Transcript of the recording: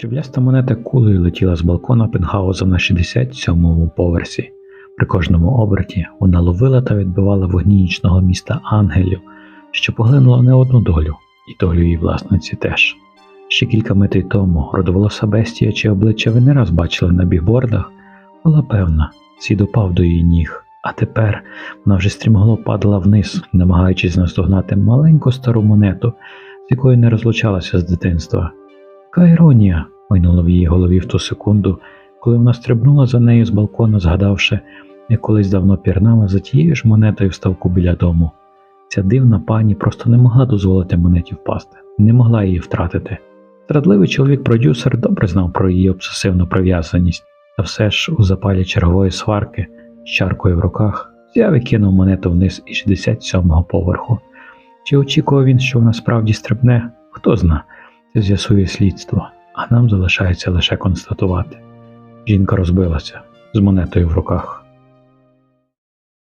Срібляста монета кулею летіла з балкона пентхауза на 67-му поверсі. При кожному оберті вона ловила та відбивала вогні нічного міста ангелів, що поглинуло не одну долю, і долю її власниці теж. Ще кілька митей тому родоволоса бестія чи обличчя ви не раз бачили на бігбордах, була певна, світ упав до її ніг, а тепер вона вже стрімголов падала вниз, намагаючись наздогнати маленьку стару монету, з якою не розлучалася з дитинства. Яка іронія майнула в її голові в ту секунду, коли вона стрибнула за нею з балкона, згадавши, як колись давно пірнала за тією ж монетою в ставку біля дому. Ця дивна пані просто не могла дозволити монеті впасти, не могла її втратити. Зрадливий чоловік-продюсер добре знав про її обсесивну прив'язаність, та все ж у запалі чергової сварки з чаркою в руках взяв і кинув монету вниз із 67-го поверху. Чи очікував він, що вона справді стрибне, хто зна, це з'ясує слідство, а нам залишається лише констатувати. Жінка розбилася з монетою в руках.